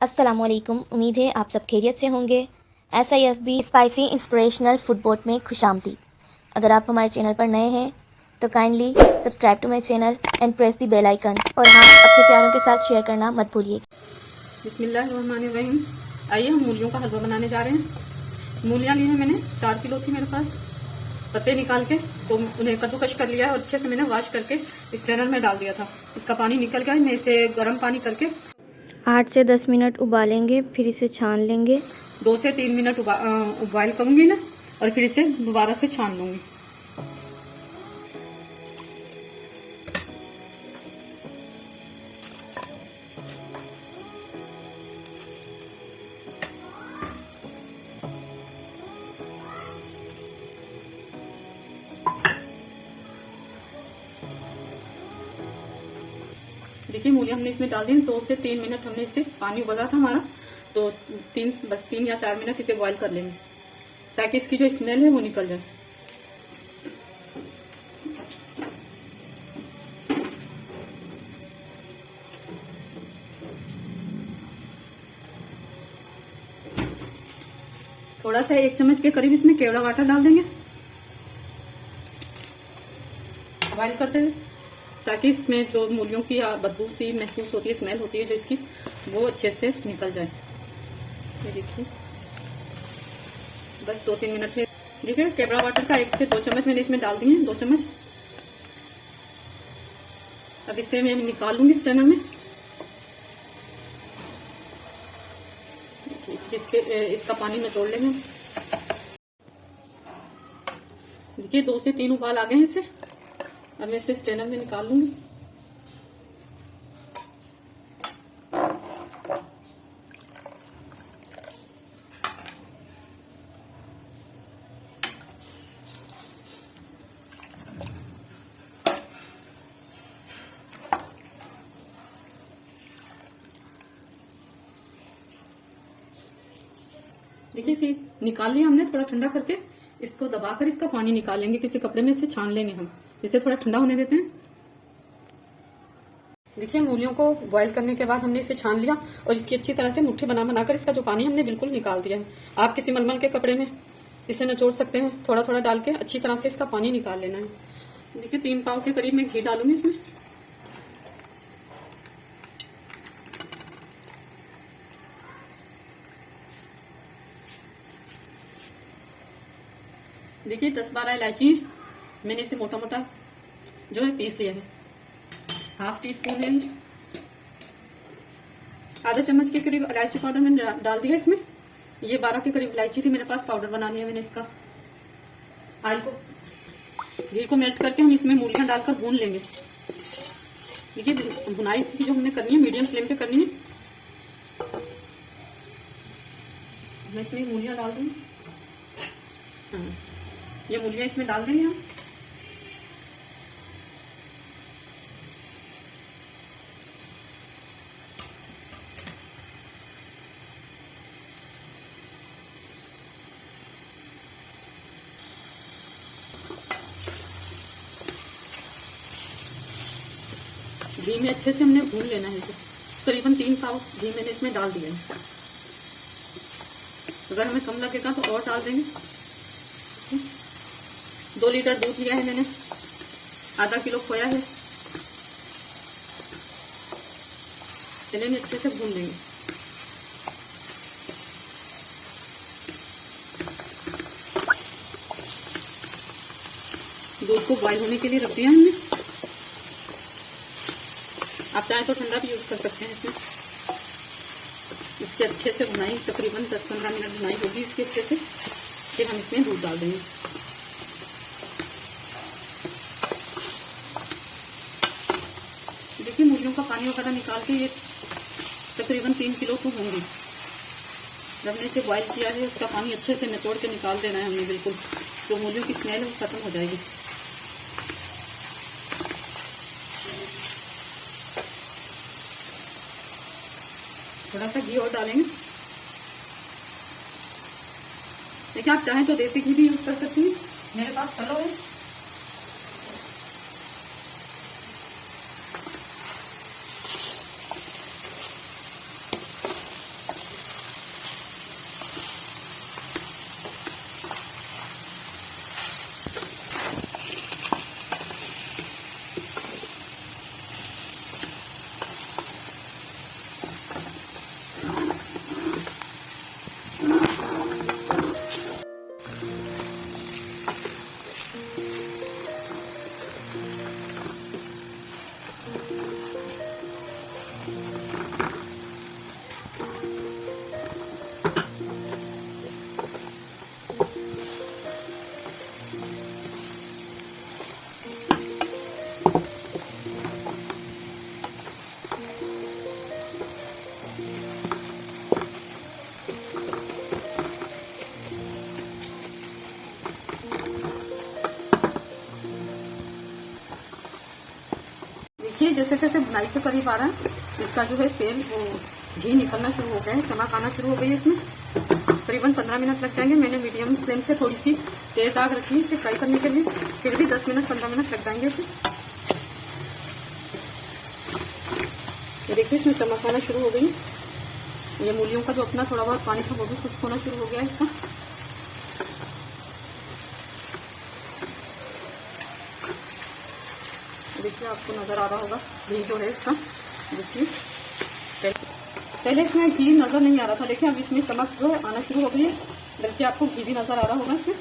अस्सलाम वालेकुम उम्मीद है आप सब खैरियत से होंगे। S I F B spicy inspirational food में खुश आमदी अगर आप हमारे चैनल पर नए हैं तो kindly subscribe to my channel and press the bell icon और हाँ अपने प्यारों के साथ शेयर करना मत भूलिए। आइए हम मूलियों का हलवा बनाने जा रहे हैं। मूलियाँ ली हैं मैंने। चार किलो थी मेरे पास। पत्ते निकाल के तो उन्हें कद्दूकश कर लिया है और अच्छे से मैंने वॉश करके स्टैनर में डाल दिया था। इसका पानी निकल गया है। मैं इसे गर्म पानी करके आठ से दस मिनट उबालेंगे, फिर इसे छान लेंगे। दो से तीन मिनट उबाल करूँगी ना, और फिर इसे दोबारा से छान लूँगी। इसमें डाल दी। दो से तीन मिनट हमने इसे पानी उबल था हमारा। तो तीन, बस तीन या चार मिनट इसे बॉईल कर लेंगे, ताकि इसकी जो स्मेल है वो निकल जाए। थोड़ा सा एक चम्मच के करीब इसमें केवड़ा वाटर डाल देंगे। बॉईल करते हुए। ताकि इसमें जो मूलियों की बदबू सी महसूस होती है स्मेल होती है, जो इसकी, वो अच्छे से निकल जाए। ये देखिए। बस दो तीन मिनट में देखिए केबड़ा वाटर का एक से दो चम्मच मैंने इसमें डाल दिए दो चम्मच। अब इसे मैं निकाल लूँगी स्टैनर में। इसके इसका पानी निचोड़ लेंगे। देखिए, दो से तीन उबाल आ गए हैं इसे। अब मैं इसे स्टेनर में निकाल लूँगी। देखिए, इसे निकाल लिया हमने थोड़ा ठंडा करके। इसको दबाकर इसका पानी निकालेंगे किसी कपड़े में इसे छान लेंगे हम। इसे थोड़ा ठंडा होने देते हैं। देखिए, मूलियों को बॉईल करने के बाद हमने इसे छान लिया और इसकी अच्छी तरह से मुट्ठी बना बनाकर इसका जो पानी हमने बिल्कुल निकाल दिया है। आप किसी मलमल के कपड़े में इसे नचोड़ सकते हैं थोड़ा थोड़ा डाल के अच्छी तरह से इसका पानी निकाल लेना है। देखिए, तीन पाव के करीब मैं घी डालूँगी इसमें। देखिए, दस बारह इलायची मैंने इसे मोटा मोटा जो है पीस लिया है। हाफ़ टी स्पून है आधा चम्मच के करीब इलायची पाउडर मैंने डाल दिया इसमें। ये बारह के करीब इलायची थी मेरे पास पाउडर बना लिया मैंने इसका। आयल को, घी को मेल्ट करके हम इसमें मूलियाँ डालकर भून लेंगे। देखिए भुनाई इसकी जो हमने करनी है मीडियम फ्लेम पे करनी है। मैं इसमें मूलियाँ डाल दूँगी हाँ ये मूलियाँ इसमें डाल देंगे हम। घी में अच्छे से हमने भून लेना है इसे। करीबन तीन पाव घी मैंने इसमें डाल दिया है। अगर हमें कम लगेगा तो और डाल देंगे। दो लीटर दूध लिया है मैंने। आधा किलो खोया है। चलिए अच्छे से भून लेंगे। दूध को बॉइल होने के लिए रख दिया हमने। आप चाहें तो ठंडा भी यूज़ कर सकते हैं इसमें। इसके अच्छे से बुनाई, तकरीबन 10-15 मिनट बुनाई होगी इसके अच्छे से फिर हम इसमें दूध डाल देंगे देखिए, मुर्गियों का पानी वगैरह निकाल के ये तकरीबन तीन किलो तो होंगी। हमने इसे बॉईल किया है, उसका पानी अच्छे से निचोड़ के निकाल देना है हमने, बिल्कुल। जो मूलियों की स्मेल है वो खत्म हो जाएगी। थोड़ा सा घी और डालेंगे। देखिए, आप चाहें तो देसी घी भी यूज़ कर सकती हैं। मेरे पास फलो है। जैसे जैसे बुनाई के करीब आ रहा है इसका जो है तेल, वो घी निकलना शुरू हो गया है, चमक आना शुरू हो गई है इसमें। करीबन पंद्रह मिनट लग जाएँगे, मैंने मीडियम फ्लेम से थोड़ी सी तेज आग रखी है, इसे फ्राई करने के लिए। फिर भी दस मिनट, पंद्रह मिनट लग जाएँगे इसे। देखिए, इसमें चमक आना शुरू हो गई। ये मूलियों का जो अपना थोड़ा बहुत पानी था, वो भी खुश्क होना शुरू हो गया इसका। देखिए आपको नज़र आ रहा होगा घी जो है इसका, देखिए। पहले- इसमें घी नज़र नहीं आ रहा था, देखिए अब इसमें चमक जो है आना शुरू हो गई है, बल्कि आपको घी भी नज़र आ रहा होगा, इसमें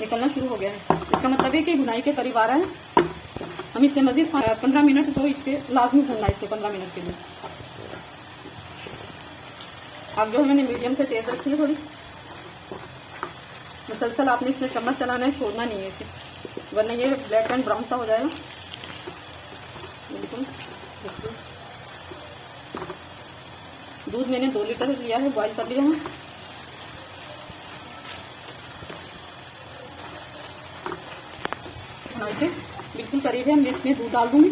निकलना शुरू हो गया है। इसका मतलब है कि बुनाई के करीब आ रहा है। हम इससे मजीद पंद्रह मिनट तो इसके लाजमी भूनना है, इसके पंद्रह मिनट के लिए। अब जो है मैंने मीडियम से तेज रखी है थोड़ी। मुसलसल आपने इसमें चम्मच चलाना है, छोड़ना नहीं है इसे। वरना ये ब्लैक एंड ब्राउन सा हो जाएगा बिल्कुल देखिए दूध मैंने दो लीटर लिया है बॉईल कर लिया है। बनाई के बिल्कुल करीब है, मैं इसमें दूध डाल दूँगी।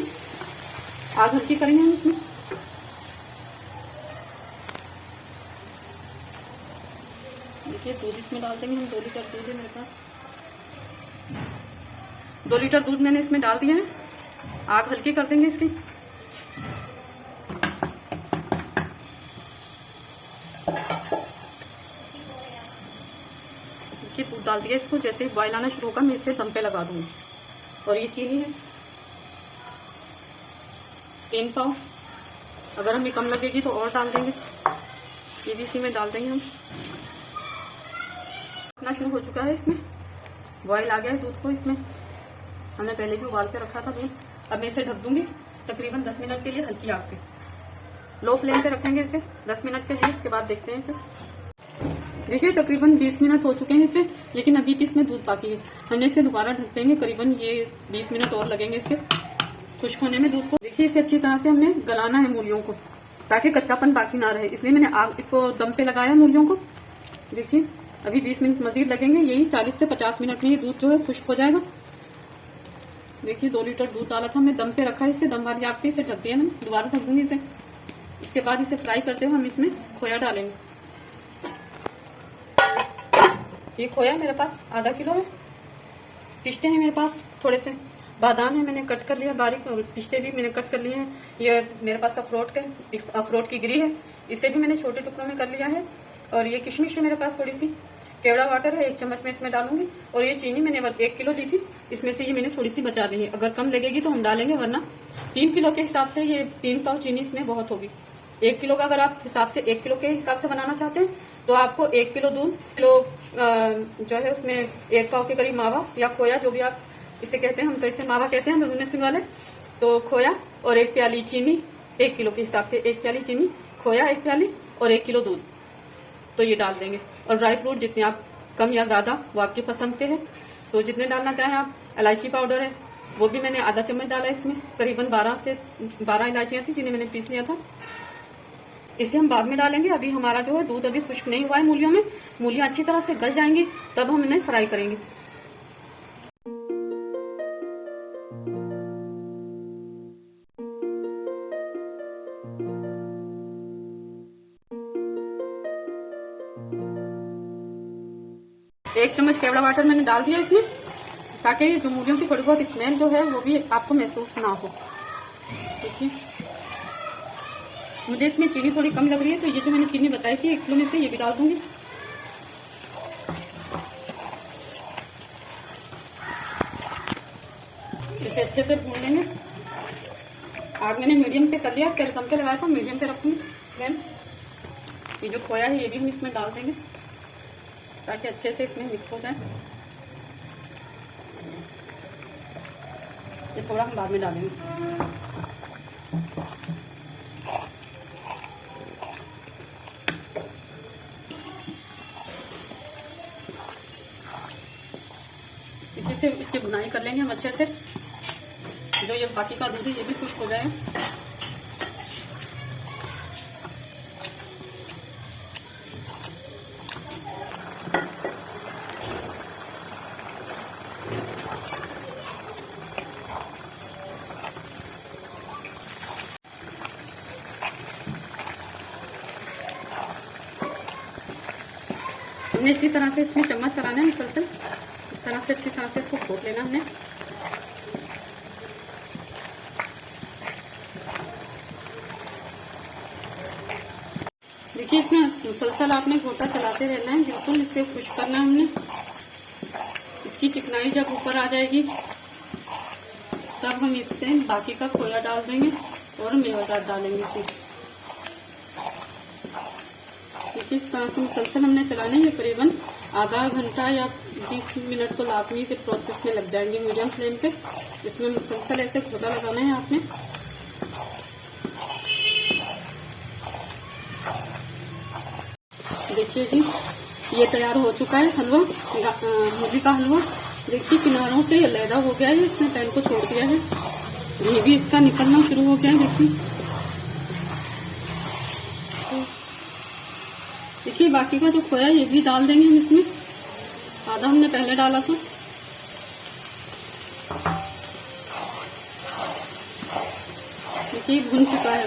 आग हल्की करेंगे हम इसमें। देखिए, दूध इसमें डाल देंगे हम, दो लीटर दूध है मेरे पास। दो लीटर दूध मैंने इसमें डाल दिया है। आग हल्की कर देंगे इसकी देखिए दूध डाल दिया, इसको जैसे ही बॉयल आना शुरू होगा, मैं इसे दम पे लगा दूँगी। और ये चीनी है। तीन पाव। अगर हमें कम लगेगी तो और डाल देंगे। ये भी इसी में डाल देंगे हम। इतना शुरू हो चुका है इसमें। बॉयल आ गया है दूध को इसमें। हमने पहले भी उबाल के रखा था दूध। अब मैं इसे ढक दूँगी तकरीबन 10 मिनट के लिए हल्की आग पे। लो फ्लेम पे रखेंगे इसे 10 मिनट के लिए, उसके बाद देखते हैं इसे। देखिए तकरीबन 20 मिनट हो चुके हैं इसे लेकिन अभी भी इसमें दूध बाकी है। हमने इसे दोबारा ढक देंगे, करीबन ये 20 मिनट और लगेंगे इसके खुश्क होने में दूध को। देखिए, इसे अच्छी तरह से हमने गलाना है मूलियों को, ताकि कच्चापन बाकी ना रहे। इसलिए मैंने आग, इसको दम पे लगाया मूलियों को। देखिए, अभी 20 मिनट मजीद लगेंगे, यही 40 से 50 मिनट में ये दूध जो है खुश्क हो जाएगा। देखिए, दो लीटर दूध डाला था हमने, दम पे रखा है इसे, दम वाली पे इसे ढक दिया मैंने, दोबारा ढक दूँगी इसे। इसके बाद इसे फ्राई करते हुए हम इसमें खोया डालेंगे। ये खोया मेरे पास, आधा किलो है। पिस्ते हैं मेरे पास, थोड़े से। बादाम है, मैंने कट कर लिया बारीक, और पिस्ते भी मैंने कट कर लिए हैं। ये मेरे पास अखरोट के, अखरोट की गिरी है। इसे भी मैंने छोटे टुकड़ों में कर लिया है। और ये किशमिश है मेरे पास थोड़ी सी। केवड़ा वाटर है, एक चम्मच में इसमें डालूँगी। और ये चीनी मैंने एक किलो ली थी। इसमें से ये मैंने थोड़ी सी बचा दी है। अगर कम लगेगी तो हम डालेंगे, वरना तीन किलो के हिसाब से ये तीन पाव चीनी इसमें बहुत होगी। एक किलो का अगर आप हिसाब से एक किलो के हिसाब से बनाना चाहते हैं तो आपको एक किलो दूध, किलो जो है उसमें एक पाव के करीब मावा या खोया, जो भी आप इसे कहते हैं, हम तो इसे मावा कहते हैं नरूने सिंह वाले तो खोया और एक प्याली चीनी, एक किलो के हिसाब से एक प्याली चीनी, खोया एक प्याली और एक किलो दूध। तो ये डाल देंगे। और ड्राई फ्रूट जितने आप कम या ज़्यादा वो आपकी पसंद के हैं तो जितने डालना चाहें आप, इलायची पाउडर है, वो भी मैंने आधा चम्मच डाला इसमें, करीबन 12 से 12 इलायचियाँ थी जिन्हें मैंने पीस लिया था। इसे हम बाद में डालेंगे। अभी हमारा जो है दूध अभी खुश्क नहीं हुआ है मूलियों में। मूलियाँ अच्छी तरह से गल जाएँगी, तब हम इन्हें फ्राई करेंगे। एक चम्मच केवड़ा वाटर मैंने डाल दिया इसमें, ताकि जो मूलियों की थोड़ी बहुत स्मेल जो है, वो भी आपको महसूस ना हो। देखिए। मुझे इसमें चीनी थोड़ी कम लग रही है तो ये जो मैंने चीनी बचाई थी, एक किलो में से ये भी डाल दूँगी। इसे अच्छे से भून लेंगे। आग मैंने मीडियम पे कर लिया पहले कम पे लगाया था मीडियम पे रखूँगी। फ्लेम ये जो खोया है, ये भी हम इसमें डाल देंगे, ताकि अच्छे से इसमें मिक्स हो जाए। ये थोड़ा हम बाद में डालेंगे। लेंगे हम अच्छे से। जो ये बाकी का दूध है, ये भी खुश्क हो जाए। हमने इसी तरह से इसमें चम्मच चलाना है मुसलसल। तरह से अच्छी तरह से इसको घोट लेना हमने देखिए इसमें मुसलसल आपने घोटा चलाते रहना है बिल्कुल इसे खुश करना हमने इसकी चिकनाई जब ऊपर आ जाएगी तब हम इसमें बाकी का खोया डाल देंगे और मेवाजात डालेंगे इसमें देखिए इस तरह से मुसलसल हमने चलाना है करीबन आधा घंटा या 20 मिनट तो लाजमी से प्रोसेस में लग जाएँगे मीडियम फ्लेम पे इसमें मुसलसल ऐसे घोटा लगाना है आपने। देखिए जी, ये तैयार हो चुका है हलवा मूली का हलवा। देखिए किनारों से लैदा हो गया है, इसने पैन को छोड़ दिया है। घी भी इसका निकलना शुरू हो गया है, देखिए। देखिए, बाकी का जो खोया ये भी डाल देंगे हम इसमें। आधा हमने पहले डाला था। देखिए भुन चुका है।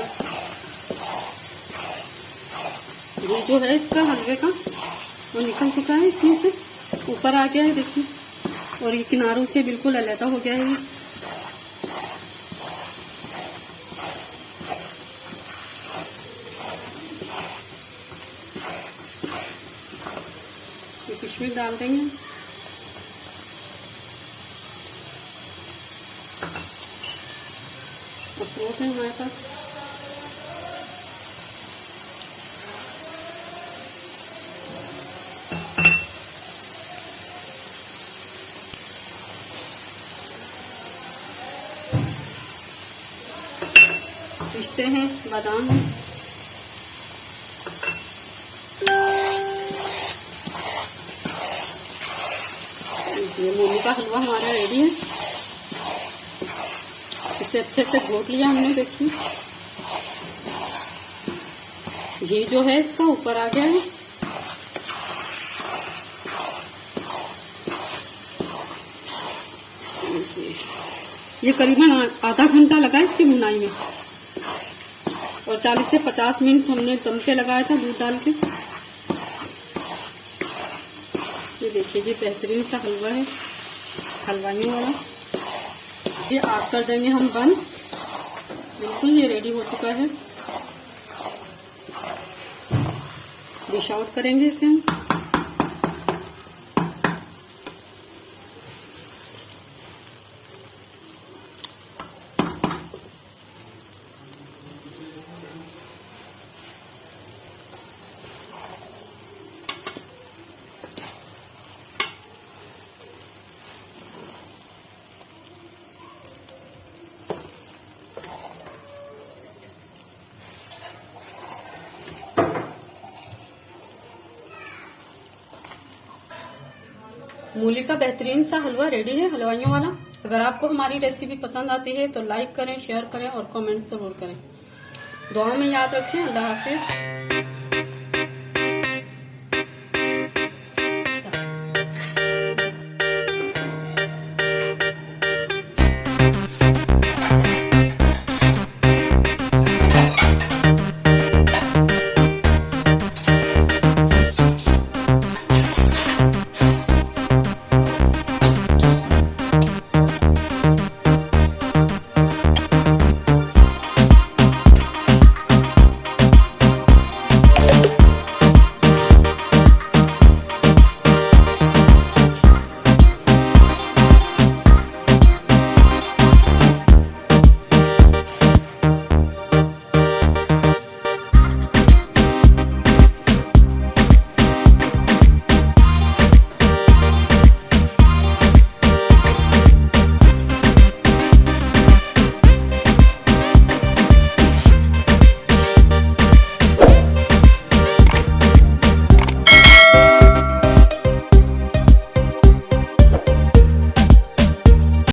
ये जो है इसका हलवे का, वो निकल चुका है इसमें से। ऊपर आ गया है, देखिए। और ये किनारों से बिल्कुल अलहदा हो गया है। ये डाल देंगे। अखरोट है हमारे पास। पिस्ते हैं बादाम है ये मूली का हलवा हमारा रेडी है। इसे अच्छे से घोट लिया हमने, देखिए। घी जो है इसका ऊपर आ गया है। ये करीबन आधा घंटा लगा इसकी भुनाई में। और 40 से 50 मिनट हमने दम पे लगाया था दूध डाल के। ये देखिए जी बेहतरीन सा हलवा है। हलवाइयों वाला। ये आग कर देंगे हम बंद। बिल्कुल ये रेडी हो चुका है। डिश आउट करेंगे इसे हम। मूली का बेहतरीन सा हलवा रेडी है, हलवाइयों वाला। अगर आपको हमारी रेसिपी पसंद आती है तो लाइक करें शेयर करें और कमेंट ज़रूर करें। दुआ में याद रखें। अल्लाह हाफिज।